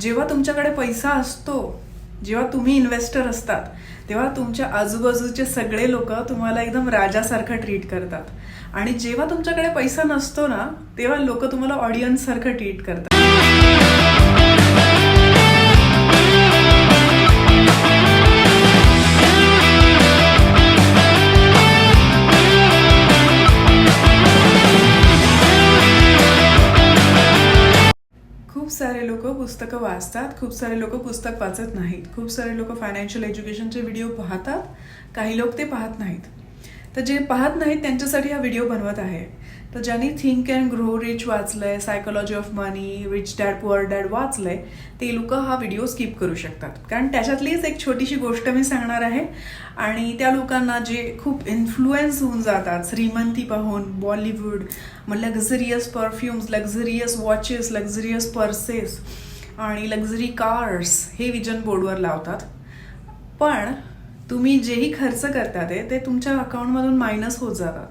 जेव्हा तुमच्याकडे पैसा असतो जेव्हा तुम्ही इन्व्हेस्टर असतात तेव्हा तुमच्या आजूबाजूचे सगळे लोक तुम्हाला एकदम राजासारखं ट्रीट करतात. आणि जेव्हा तुमच्याकडे पैसा नसतो ना तेव्हा लोक तुम्हाला ऑडियन्ससारखं ट्रीट करतात. सारे लोक पुस्तकं वाचतात खूप सारे लोक पुस्तक वाचत नाहीत. खूप सारे लोक फायनान्शियल एज्युकेशनचे व्हिडिओ पाहतात काही लोक ते पाहत नाहीत. तर जे पाहत नाहीत त्यांच्यासाठी हा व्हिडिओ बनवत आहे. तर ज्यांनी थिंक अँड ग्रो रिच वाचलंय psychology of money rich dad poor dad वाचलंय ते लोक हा व्हिडिओ स्किप करू शकतात. कारण त्याच्यातलीच एक छोटीशी गोष्ट मी सांगणार आहे. आणि त्या लोकांना जे खूप इन्फ्लुएन्स होऊन जातात श्रीमंती पाहून बॉलिवूड मग luxurious perfumes luxurious watches luxurious purses आणि लक्झरी कार्स हे विजन बोर्डवर लावतात. पण तुम्ही जेही खर्च करतात ते तुमच्या अकाउंटमधून मायनस होत जातात.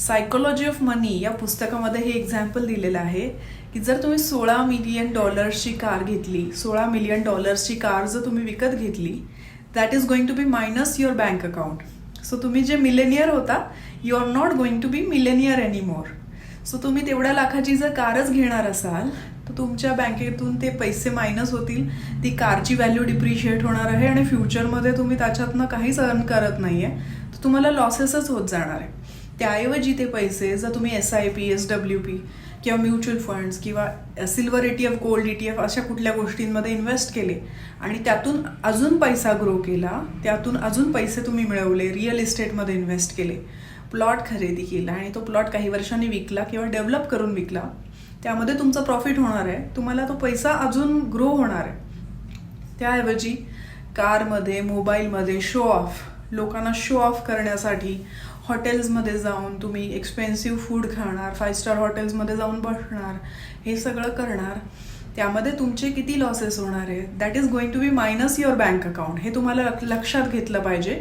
सायकोलॉजी ऑफ मनी या पुस्तकामध्ये हे एक्झाम्पल दिलेलं आहे की जर तुम्ही सोळा मिलियन डॉलर्सची कार घेतली सोळा मिलियन डॉलर्सची कार जर तुम्ही विकत घेतली that is going to be minus your bank account so तुम्ही जे मिलेनियर होता you are not going to be millionaire any more so तुम्ही तेवढ्या लाखाची जर कारच घेणार असाल तर तुमच्या बँकेतून ते पैसे मायनस होतील. ती कारची व्हॅल्यू डिप्रिशिएट होणार आहे आणि फ्युचरमध्ये तुम्ही त्याच्यातनं काहीच अर्न करत नाही आहे तर तुम्हाला लॉसेसच होत जाणार आहे. त्याऐवजी ते पैसे जर तुम्ही S I P S W P किंवा म्युच्युअल फंड्स किंवा silver E T F gold E T F अशा कुठल्या गोष्टींमध्ये इन्व्हेस्ट केले आणि त्यातून अजून पैसा ग्रो केला त्यातून अजून पैसे तुम्ही मिळवले रिअल इस्टेटमध्ये इन्व्हेस्ट केले. प्लॉट खरेदी केला आणि तो प्लॉट काही वर्षांनी विकला किंवा डेव्हलप करून विकला. त्यामध्ये तुमचा प्रॉफिट होणार आहे. तुम्हाला तो पैसा अजून ग्रो होणार आहे. त्याऐवजी कारमध्ये मोबाईलमध्ये शो ऑफ लोकांना शो ऑफ करण्यासाठी हॉटेल्समध्ये जाऊन तुम्ही एक्सपेन्सिव्ह फूड खाणार फाय स्टार हॉटेल्समध्ये जाऊन बसणार हे सगळं करणार. त्यामध्ये तुमचे किती लॉसेस होणार आहे? That is going to be minus your bank account हे तुम्हाला लक्षात घेतलं पाहिजे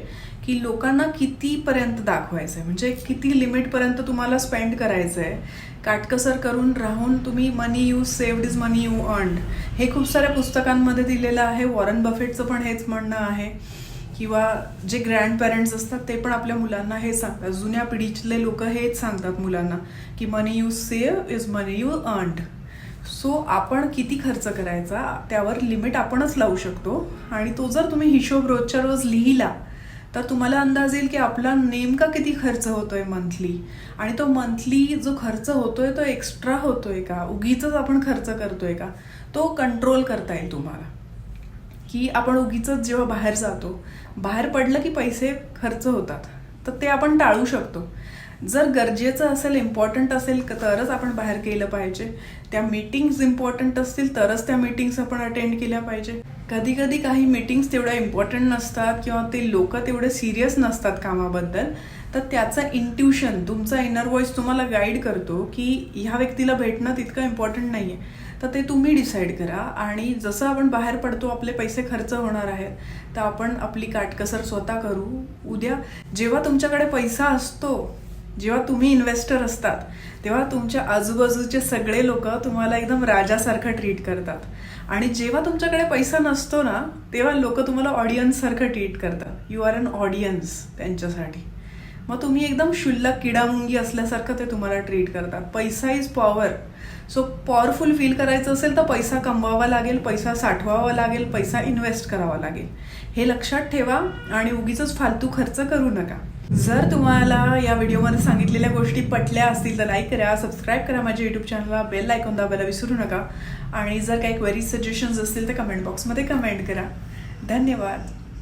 की लोकांना कितीपर्यंत दाखवायचं आहे म्हणजे किती लिमिटपर्यंत तुम्हाला स्पेंड करायचं आहे काटकसर करून राहून तुम्ही money you saved is money you earn हे खूप साऱ्या पुस्तकांमध्ये दिलेलं आहे. वॉरन बफेटचं पण हेच म्हणणं आहे. किंवा जे ग्रँड पॅरेंट्स असतात ते पण आपल्या मुलांना हे सांगतात. जुन्या पिढीतले लोक हेच सांगतात मुलांना की money you save is money you earned so आपण किती खर्च करायचा? त्यावर लिमिट आपणच लावू शकतो. आणि तो जर तुम्ही हिशोब रोजच्या रोज लिहिला तर तुम्हाला अंदाज येईल की आपला नेमका किती खर्च होतोय मंथली आणि तो मंथली जो खर्च होतोय तो एक्स्ट्रा होतोय का? उगीच आपण खर्च करतोय का? तो कंट्रोल करता येईल तुम्हाला. की आपण उगीच जेव्हा बाहेर जातो बाहेर पडलं की पैसे खर्च होतात. तर ते आपण टाळू शकतो. जर गरजेचं असेल इम्पॉर्टंट असेल तरच आपण बाहेर केलं पाहिजे. त्या मीटिंग्स इम्पॉर्टंट असतील तरच त्या मीटिंग्स आपण अटेंड केल्या पाहिजे. कधी कधी काही मीटिंग्स तेवढ्या इम्पॉर्टंट नसतात किंवा ते लोक तेवढे सिरियस नसतात कामाबद्दल तर त्याचं इंट्युशन तुमचा इनर व्हॉइस तुम्हाला गाईड करतो की ह्या व्यक्तीला भेटणं तितकं इम्पॉर्टंट नाही आहे तर ते तुम्ही डिसाईड करा आणि जसं आपण बाहेर पडतो आपले पैसे खर्च होणार आहेत तर आपण आपली काटकसर स्वतः करू. उद्या जेव्हा तुमच्याकडे पैसा असतो जेव्हा तुम्ही इन्व्हेस्टर असतात तेव्हा तुमच्या आजूबाजूचे सगळे लोक तुम्हाला एकदम राजासारखं ट्रीट करतात. आणि जेव्हा तुमच्याकडे पैसा नसतो ना तेव्हा लोक तुम्हाला ऑडियन्ससारखं ट्रीट करतात. यू आर अन ऑडियन्स त्यांच्यासाठी. मग तुम्ही एकदम शुल्लक किडामुंगी असल्यासारखं ते तुम्हाला ट्रीट करतात. पैसा is power so powerful feel करायचं असेल तर पैसा कमवावा लागेल पैसा साठवावा लागेल पैसा इन्व्हेस्ट करावा लागेल. हे लक्षात ठेवा आणि उगीच फालतू खर्च करू नका. जर तुम्हाला या व्हिडिओमध्ये सांगितलेल्या गोष्टी पटल्या असतील तर लाईक करा सबस्क्राईब करा माझ्या यूट्यूब चॅनलला बेल आयकॉन दाबायला विसरू नका. आणि जर काही क्वेरीज सजेशन्स असतील तर कमेंट बॉक्समध्ये कमेंट करा. धन्यवाद.